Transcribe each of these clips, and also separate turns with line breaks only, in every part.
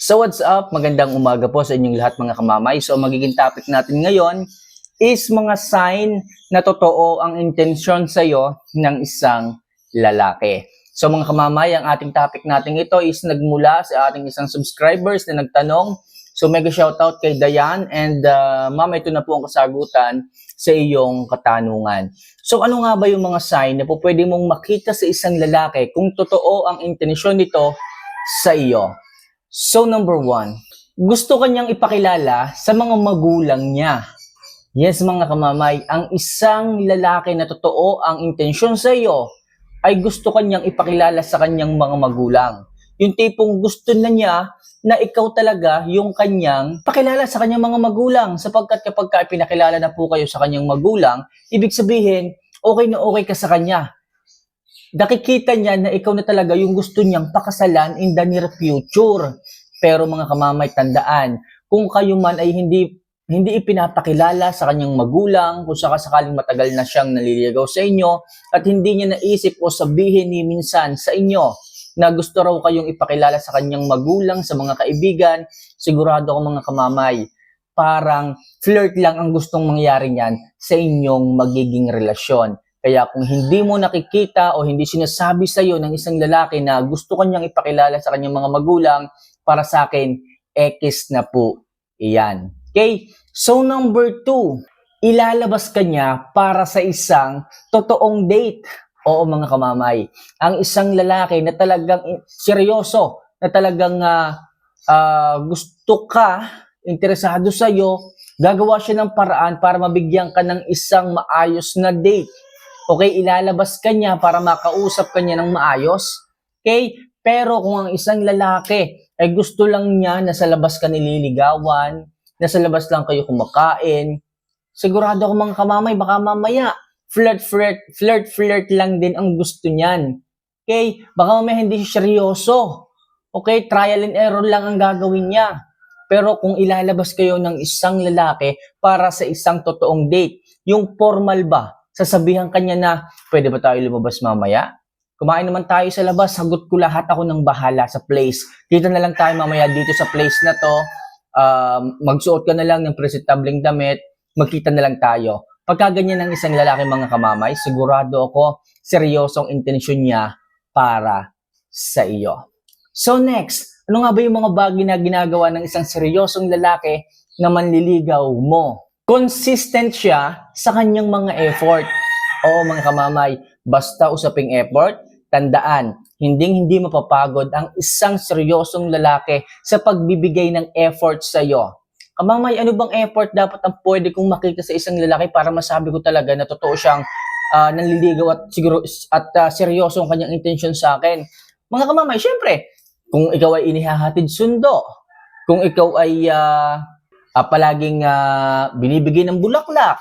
So what's up? Magandang umaga po sa inyong lahat mga kamamay. So magiging topic natin ngayon is mga sign na totoo ang intensyon sa iyo ng isang lalaki. So mga kamamay, ang ating topic natin ito is nagmula sa ating isang subscribers na nagtanong. So mega shoutout kay Dayan and uh, ma'am ito na po ang kasagutan sa iyong katanungan. So ano nga ba yung mga sign na po pwede mong makita sa isang lalaki kung totoo ang intensyon nito sa iyo? So number one, gusto kanyang ipakilala sa mga magulang niya. Yes mga kamamay, ang isang lalaki na totoo ang intensyon sa iyo ay gusto kanyang ipakilala sa kanyang mga magulang. Yung tipong gusto na niya na ikaw talaga yung kanyang pakilala sa kanyang mga magulang sapagkat kapag ka pinakilala na po kayo sa kanyang magulang, ibig sabihin, okay na okay ka sa kanya. Nakikita niya na ikaw na talaga yung gusto niyang pakasalan in the near future. Pero mga kamamay, tandaan, kung kayo man ay hindi hindi ipinapakilala sa kanyang magulang kung sakasakaling matagal na siyang naliligaw sa inyo at hindi niya naisip o sabihin ni minsan sa inyo na gusto raw kayong ipakilala sa kanyang magulang, sa mga kaibigan, sigurado ako mga kamamay, parang flirt lang ang gustong mangyari niyan sa inyong magiging relasyon. Kaya kung hindi mo nakikita o hindi sinasabi sa iyo ng isang lalaki na gusto kanyang ipakilala sa kanyang mga magulang, para sa akin, X na po iyan. Okay? So number two, ilalabas ka niya para sa isang totoong date. Oo mga kamamay. Ang isang lalaki na talagang seryoso, na talagang ah, ah, gusto ka, interesado sa iyo, gagawa siya ng paraan para mabigyan ka ng isang maayos na date. Okay, ilalabas ka niya para makausap ka niya ng maayos. Okay? Pero kung ang isang lalaki ay gusto lang niya na sa labas ka nililigawan, nasa labas lang kayo kumakain. Sigurado ako mga kamamay, baka mamaya, flirt, flirt, flirt, flirt lang din ang gusto niyan. Okay? Baka mamaya hindi siya seryoso. Okay? Trial and error lang ang gagawin niya. Pero kung ilalabas kayo ng isang lalaki para sa isang totoong date, yung formal ba, sasabihan kanya na, pwede ba tayo lumabas mamaya? Kumain naman tayo sa labas, sagot ko lahat ako ng bahala sa place. Dito na lang tayo mamaya dito sa place na to um, magsuot ka na lang ng presentableng damit, magkita na lang tayo. Pagka ganyan ng isang lalaki mga kamamay, sigurado ako seryosong intensyon niya para sa iyo. So next, ano nga ba yung mga bagay na ginagawa ng isang seryosong lalaki na manliligaw mo? Consistent siya sa kanyang mga effort. Oo mga kamamay, basta usaping effort, tandaan, hinding hindi mapapagod ang isang seryosong lalaki sa pagbibigay ng effort sa iyo. Kamamay, ano bang effort dapat ang pwede kong makita sa isang lalaki para masabi ko talaga na totoo siyang ah, nanliligaw at siguro at ah, seryoso ang kanyang intention sa akin. Mga kamamay, syempre, kung ikaw ay inihahatid sundo, kung ikaw ay ah, ah, palaging ah, binibigay ng bulaklak,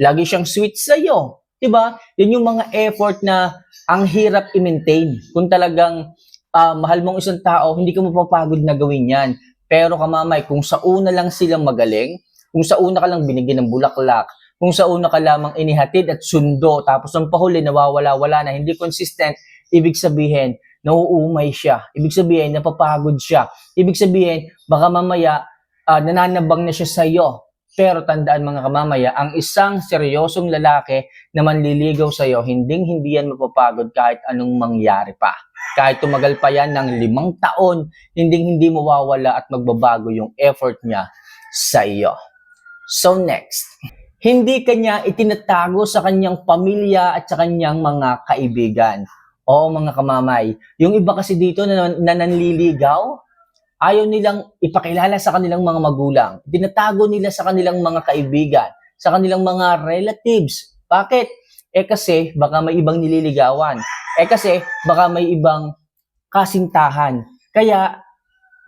lagi siyang sweet sa iyo, 'di ba? Yan yung mga effort na ang hirap i-maintain. Kung talagang ah, mahal mong isang tao, hindi ka mapapagod na gawin 'yan. Pero kamamay, kung sa una lang silang magaling, kung sa una ka lang binigyan ng bulaklak, kung sa una ka lamang inihatid at sundo, tapos ang pahuli nawawala-wala na, hindi consistent, ibig sabihin, nauumay siya. Ibig sabihin, napapagod siya. Ibig sabihin, baka mamaya, ah, nananabang na siya sa iyo. Pero tandaan mga kamamaya, ang isang seryosong lalaki na manliligaw sa iyo, hinding hindi yan mapapagod kahit anong mangyari pa. Kahit tumagal pa yan ng limang taon, hinding hindi mawawala at magbabago yung effort niya sa iyo. So next, hindi kanya itinatago sa kanyang pamilya at sa kanyang mga kaibigan. Oo mga kamamay, yung iba kasi dito na, na nanliligaw, ayaw nilang ipakilala sa kanilang mga magulang. Tinatago nila sa kanilang mga kaibigan, sa kanilang mga relatives. Bakit? Eh kasi baka may ibang nililigawan. Eh kasi baka may ibang kasintahan. Kaya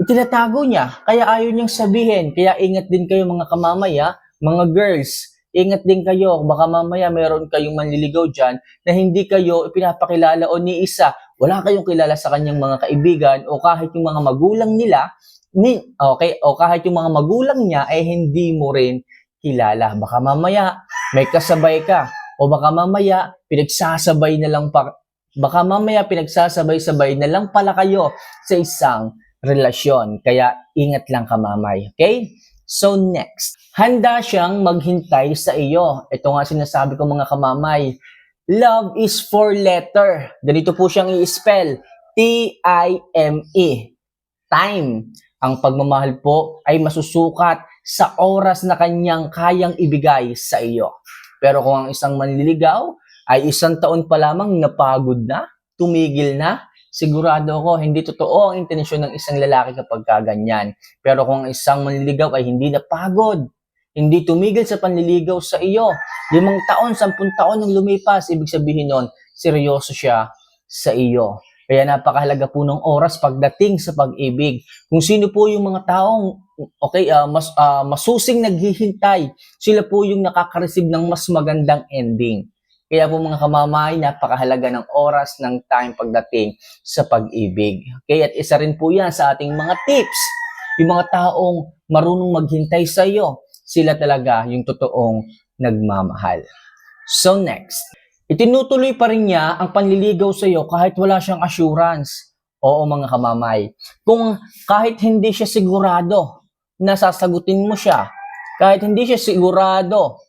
itinatago niya. Kaya ayaw niyang sabihin. Kaya ingat din kayo mga kamamaya, mga girls. Ingat din kayo. Baka mamaya meron kayong manliligaw dyan na hindi kayo ipinapakilala o ni isa. Wala kayong kilala sa kanyang mga kaibigan o kahit yung mga magulang nila, ni, okay, o kahit yung mga magulang niya ay hindi mo rin kilala. Baka mamaya may kasabay ka o baka mamaya pinagsasabay na lang pa baka mamaya pinagsasabay-sabay na lang pala kayo sa isang relasyon. Kaya ingat lang kamamay. Okay? So next, handa siyang maghintay sa iyo. Ito nga sinasabi ko mga kamamay. Love is four letter. Ganito po siyang i-spell. T-I-M-E. Time. Ang pagmamahal po ay masusukat sa oras na kanyang kayang ibigay sa iyo. Pero kung ang isang manliligaw ay isang taon pa lamang napagod na, tumigil na, sigurado ako hindi totoo ang intensyon ng isang lalaki kapag kaganyan. Pero kung ang isang manliligaw ay hindi napagod, hindi tumigil sa panliligaw sa iyo, limang taon, sampung taon nang lumipas, ibig sabihin nun, seryoso siya sa iyo. Kaya napakahalaga po ng oras pagdating sa pag-ibig. Kung sino po yung mga taong okay, ah, mas ah, masusing naghihintay, sila po yung nakaka-receive ng mas magandang ending. Kaya po mga kamamay, napakahalaga ng oras, ng time pagdating sa pag-ibig. Okay, at isa rin po yan sa ating mga tips. Yung mga taong marunong maghintay sa iyo, sila talaga yung totoong nagmamahal. So next, itinutuloy pa rin niya ang panliligaw sa iyo kahit wala siyang assurance. Oo mga kamamay. Kung kahit hindi siya sigurado na sasagutin mo siya, kahit hindi siya sigurado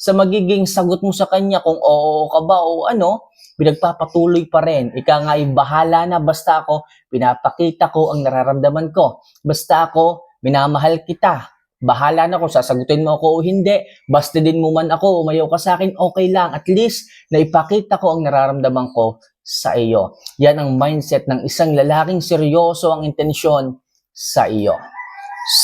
sa magiging sagot mo sa kanya kung oo ka ba o ano, pinagpapatuloy pa rin. Ika nga ay bahala na basta ako, pinapakita ko ang nararamdaman ko. Basta ako, minamahal kita. Bahala na kung sasagutin mo ako o hindi. Basta din mo man ako, umayaw ka sa akin, okay lang. At least, naipakita ko ang nararamdaman ko sa iyo. Yan ang mindset ng isang lalaking seryoso ang intensyon sa iyo.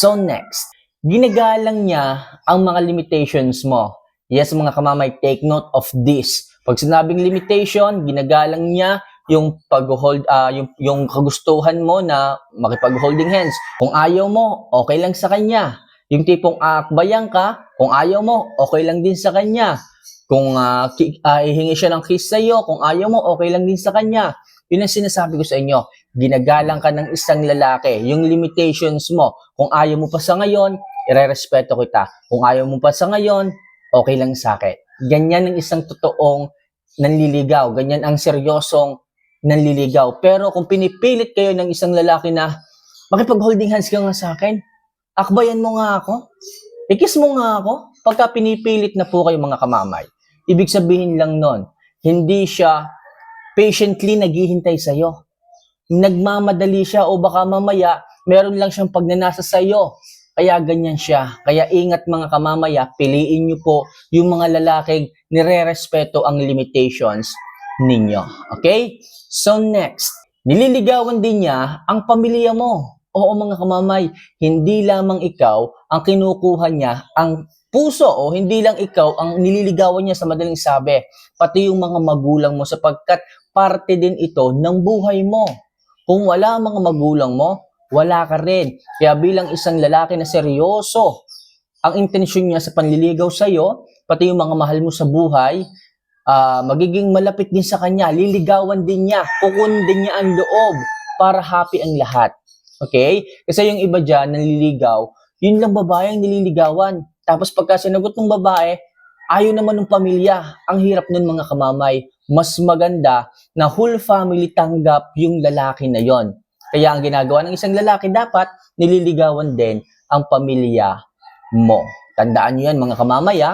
So next, ginagalang niya ang mga limitations mo. Yes, mga kamamay, take note of this. Pag sinabing limitation, ginagalang niya yung pag-hold, ah, yung, yung kagustuhan mo na makipag-holding hands. Kung ayaw mo, okay lang sa kanya. Yung tipong aakbayan ka, kung ayaw mo, okay lang din sa kanya. Kung ah, ki- ah, hihingi siya ng kiss sa iyo, kung ayaw mo, okay lang din sa kanya. Yun ang sinasabi ko sa inyo. Ginagalang ka ng isang lalaki. Yung limitations mo. Kung ayaw mo pa sa ngayon, irerespeto kita. Kung ayaw mo pa sa ngayon, okay lang sa akin. Ganyan ang isang totoong nanliligaw. Ganyan ang seryosong nanliligaw. Pero kung pinipilit kayo ng isang lalaki na makipag-holding hands ka nga sa akin, akbayan mo nga ako, ikis mo nga ako, pagka pinipilit na po kayo mga kamamay. Ibig sabihin lang nun, hindi siya patiently naghihintay sa'yo. Nagmamadali siya o baka mamaya, meron lang siyang pagnanasa sa'yo. Kaya ganyan siya. Kaya ingat mga kamamaya, piliin niyo po yung mga lalaking nire-respeto ang limitations ninyo. Okay? So next, nililigawan din niya ang pamilya mo. Oo mga kamamay, hindi lamang ikaw ang kinukuha niya ang puso o hindi lang ikaw ang nililigawan niya sa madaling sabi, pati yung mga magulang mo sapagkat parte din ito ng buhay mo. Kung wala ang mga magulang mo, wala ka rin. Kaya bilang isang lalaki na seryoso, ang intensyon niya sa panliligaw sa iyo, pati yung mga mahal mo sa buhay, ah, magiging malapit din sa kanya, liligawan din niya, kukunin din niya ang loob para happy ang lahat. Okay? Kasi yung iba dyan, nanliligaw, yun lang babae ang nililigawan. Tapos pagka sinagot ng babae, ayaw naman ng pamilya. Ang hirap nun mga kamamay. Mas maganda na whole family tanggap yung lalaki na yon. Kaya ang ginagawa ng isang lalaki dapat nililigawan din ang pamilya mo. Tandaan nyo yan mga kamamaya.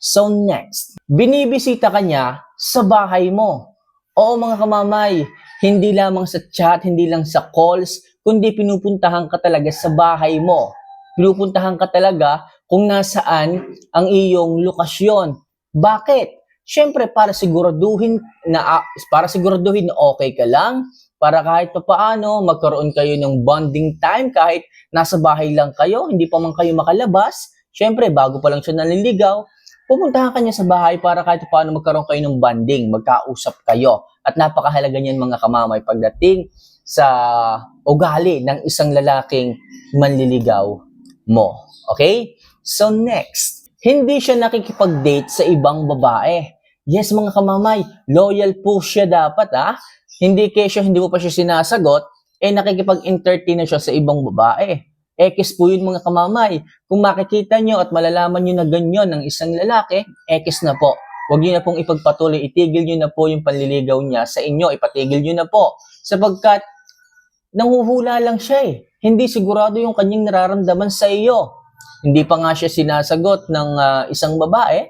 So next, binibisita ka niya sa bahay mo. Oo mga kamamay, hindi lamang sa chat, hindi lang sa calls, kundi pinupuntahan ka talaga sa bahay mo. Pinupuntahan ka talaga kung nasaan ang iyong lokasyon. Bakit? Siyempre, para siguraduhin na ah, para siguraduhin na okay ka lang, para kahit pa paano magkaroon kayo ng bonding time kahit nasa bahay lang kayo, hindi pa man kayo makalabas. Siyempre, bago pa lang siya naliligaw, pupuntahan ka niya sa bahay para kahit pa paano magkaroon kayo ng bonding, magkausap kayo. At napakahalaga niyan mga kamamay pagdating sa ugali ng isang lalaking manliligaw mo. Okay? So next, hindi siya nakikipag-date sa ibang babae. Yes, mga kamamay, loyal po siya dapat ah. Hindi kesyo hindi mo pa siya sinasagot, eh nakikipag-entertain na siya sa ibang babae. Ekis po yun mga kamamay. Kung makikita nyo at malalaman nyo na ganyan ng isang lalaki, ekis na po. Huwag nyo na pong ipagpatuloy, itigil nyo na po yung panliligaw niya sa inyo, ipatigil nyo na po. Sapagkat nanguhula lang siya eh. Hindi sigurado yung kanyang nararamdaman sa iyo. Hindi pa nga siya sinasagot ng ah, isang babae,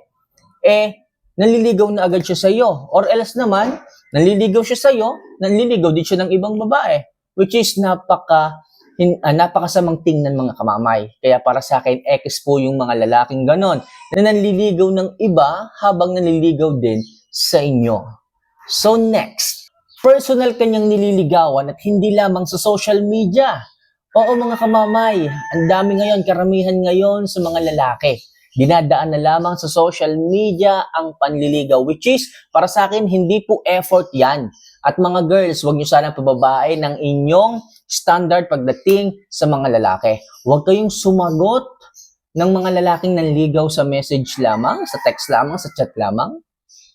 eh, naliligaw na agad siya sa iyo. Or else naman, naliligaw siya sa iyo, naliligaw din siya ng ibang babae. Which is napaka, hin, ah, napakasamang tingnan mga kamamay. Kaya para sa akin, X po yung mga lalaking ganon na nanliligaw ng iba habang nanliligaw din sa inyo. So next, personal kanyang nililigawan at hindi lamang sa social media. Oo mga kamamay, ang dami ngayon, karamihan ngayon sa mga lalaki. Dinadaan na lamang sa social media ang panliligaw which is para sa akin hindi po effort yan. At mga girls, huwag niyo sana pababae ng inyong standard pagdating sa mga lalaki. Huwag kayong sumagot ng mga lalaking nanligaw sa message lamang, sa text lamang, sa chat lamang.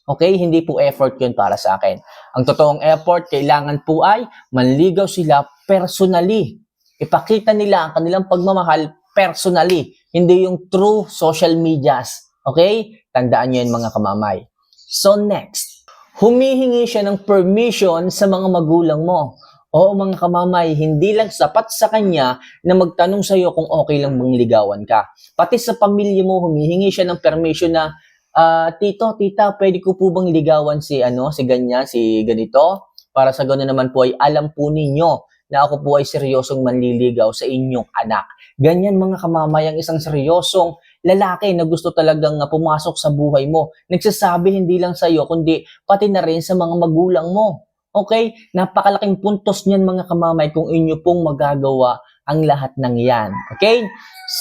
Okay, hindi po effort yun para sa akin. Ang totoong effort, kailangan po ay manligaw sila personally. Ipakita nila ang kanilang pagmamahal personally, hindi yung true social medias. Okay? Tandaan nyo yun mga kamamay. So next, humihingi siya ng permission sa mga magulang mo. Oo mga kamamay, hindi lang sapat sa kanya na magtanong sa iyo kung okay lang bang ligawan ka. Pati sa pamilya mo, humihingi siya ng permission na Ah, tito, tita, pwede ko po bang ligawan si ano, si ganyan, si ganito? Para sa ganoon naman po ay alam po ninyo na ako po ay seryosong manliligaw sa inyong anak. Ganyan mga kamamay ang isang seryosong lalaki na gusto talagang pumasok sa buhay mo. Nagsasabi hindi lang sa iyo kundi pati na rin sa mga magulang mo. Okay? Napakalaking puntos niyan mga kamamay kung inyo pong magagawa ang lahat ng yan. Okay?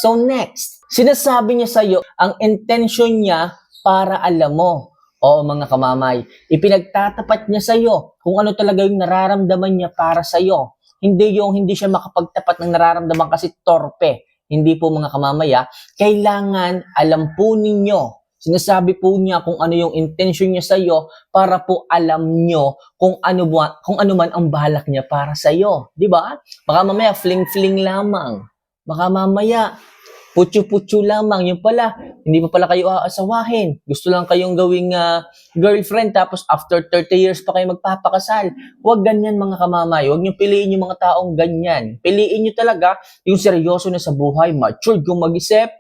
So next, sinasabi niya sa iyo ang intention niya para alam mo. Oo mga kamamay, ipinagtatapat niya sa iyo kung ano talaga yung nararamdaman niya para sa iyo. Hindi yung hindi siya makapagtapat ng nararamdaman kasi torpe. Hindi po mga kamamaya, kailangan alam po ninyo Sinasabi po niya kung ano yung intention niya sa iyo para po alam nyo kung ano kung ano man ang balak niya para sa iyo, 'di ba? Baka mamaya fling-fling lamang. Baka mamaya putyo-putyo lamang. Yung pala, hindi pa pala kayo aasawahin. Gusto lang kayong gawing ah, girlfriend tapos after 30 years pa kayo magpapakasal. Huwag ganyan mga kamamay. Huwag niyo piliin yung mga taong ganyan. Piliin niyo talaga yung seryoso na sa buhay, matured kung mag-isip,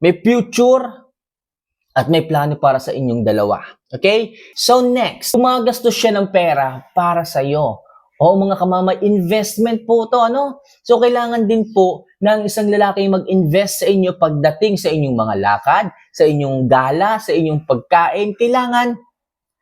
may future, at may plano para sa inyong dalawa. Okay? So next, gumagastos siya ng pera para sa iyo. O mga kamamay, investment po to, ano? So kailangan din po ng isang lalaki mag-invest sa inyo pagdating sa inyong mga lakad, sa inyong gala, sa inyong pagkain. Kailangan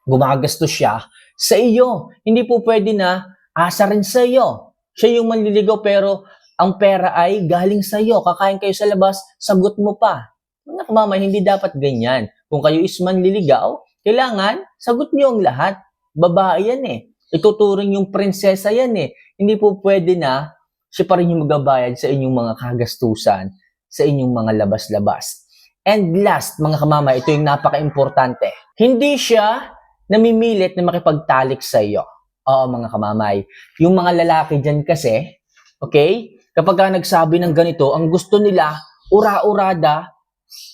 gumagastos siya sa iyo. Hindi po pwede na asa rin sa iyo. Siya yung manliligaw pero ang pera ay galing sa iyo. Kakain kayo sa labas, sagot mo pa. Mga kamamay, hindi dapat ganyan. Kung kayo is manliligaw, kailangan sagot niyo ang lahat. Babae yan eh. Ituturing yung prinsesa yan eh. Hindi po pwede na siya pa rin yung magabayad sa inyong mga kagastusan, sa inyong mga labas-labas. And last, mga kamama, ito yung napaka-importante. Hindi siya namimilit na makipagtalik sa iyo. Oo, mga kamamay. Yung mga lalaki dyan kasi, okay, kapag ka nagsabi ng ganito, ang gusto nila, ura-urada,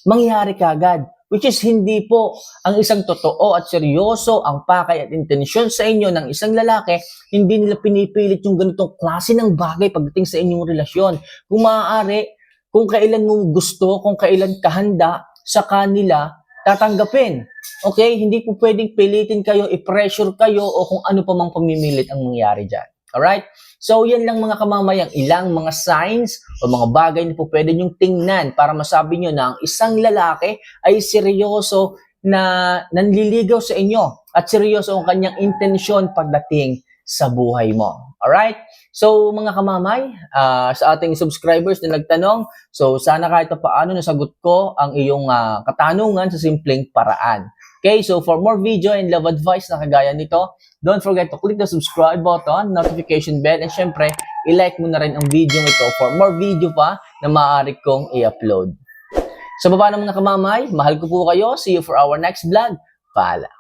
mangyari kagad. Which is hindi po ang isang totoo at seryoso ang pakay at intensyon sa inyo ng isang lalaki, hindi nila pinipilit yung ganitong klase ng bagay pagdating sa inyong relasyon. Kung maaari, kung kailan mo gusto, kung kailan kahanda sa kanila, tatanggapin. Okay? Hindi po pwedeng pilitin kayo, i-pressure kayo o kung ano pa mang pamimilit ang mangyari dyan. Alright? So, yan lang mga kamamayang ilang mga signs o mga bagay na po pwede nyong tingnan para masabi nyo na ang isang lalaki ay seryoso na nanliligaw sa inyo at seryoso ang kanyang intensyon pagdating sa buhay mo. Alright? So, mga kamamay, ah, sa ating subscribers na nagtanong, so sana kahit pa paano nasagot ko ang iyong ah, katanungan sa simpleng paraan. Okay, so for more video and love advice na kagaya nito, don't forget to click the subscribe button, notification bell, and syempre, i-like mo na rin ang video ito for more video pa na maaari kong i-upload. Sa baba ng mga kamamay, mahal ko po kayo. See you for our next vlog. Paalam.